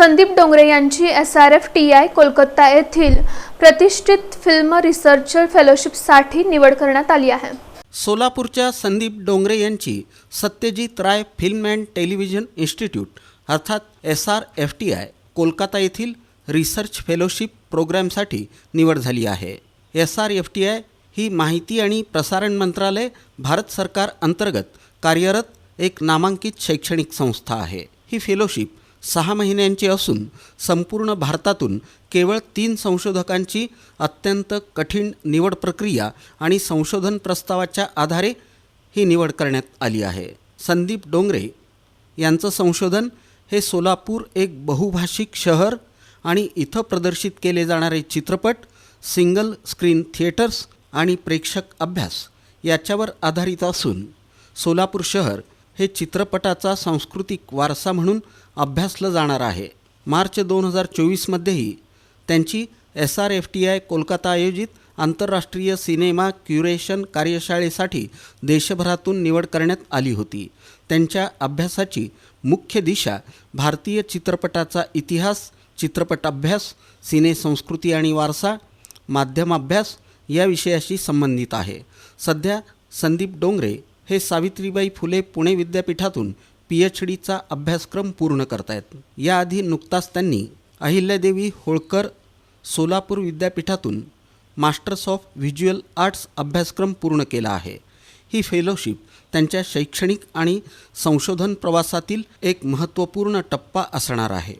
संदीप डोंगरे यांची S R F T I Kolkata येथील प्रतिष्ठित फिल्म रिसर्चर फेलोशिपसाठी निवड करण्यात आली आहे. सोलापूरच्या संदीप डोंगरे यांची Satyajit Ray film and television institute अर्थात S R F T I Kolkata येथील रिसर्च फेलोशिप प्रोग्रॅमसाठी निवड झाली आहे. S R F T I ही माहिती आणि प्रसारण मंत्रालय भारत सरकार अंतर्गत कार्यरत एक नामांकित शैक्षणिक संस्था आहे. ही फेलोशिप सहा महिन्यांची असून संपूर्ण भारतातून केवळ तीन संशोधकांची अत्यंत कठीण निवड प्रक्रिया आणि संशोधन प्रस्तावाच्या आधारे ही निवड करण्यात आली आहे. संदीप डोंगरे यांचं संशोधन हे सोलापूर एक बहुभाषिक शहर आणि इथं प्रदर्शित केले जाणारे चित्रपट सिंगल स्क्रीन थिएटर्स आणि प्रेक्षक अभ्यास याच्यावर आधारित असून सोलापूर शहर हे चित्रपटाचा सांस्कृतिक वारसा म्हणून अभ्यासलं जाणार आहे. मार्च दोन हजार चोवीसमध्येही त्यांची S R F T I Kolkata आयोजित आंतरराष्ट्रीय सिनेमा क्युरेशन कार्यशाळेसाठी देशभरातून निवड करण्यात आली होती. त्यांच्या अभ्यासाची मुख्य दिशा भारतीय चित्रपटाचा इतिहास चित्रपट अभ्यास सिने संस्कृती आणि वारसा माध्यमाभ्यास या विषयाशी संबंधित आहे. सध्या संदीप डोंगरे हे सावित्रीबाई फुले पुणे विद्यापीठातून पी एच डीचा अभ्यासक्रम पूर्ण करतायत. याआधी नुकताच त्यांनी अहिल्यादेवी होळकर सोलापूर विद्यापीठातून मास्टर्स ऑफ व्हिज्युअल आर्ट्स अभ्यासक्रम पूर्ण केला आहे. ही फेलोशिप त्यांच्या शैक्षणिक आणि संशोधन प्रवासातील एक महत्त्वपूर्ण टप्पा असणार आहे.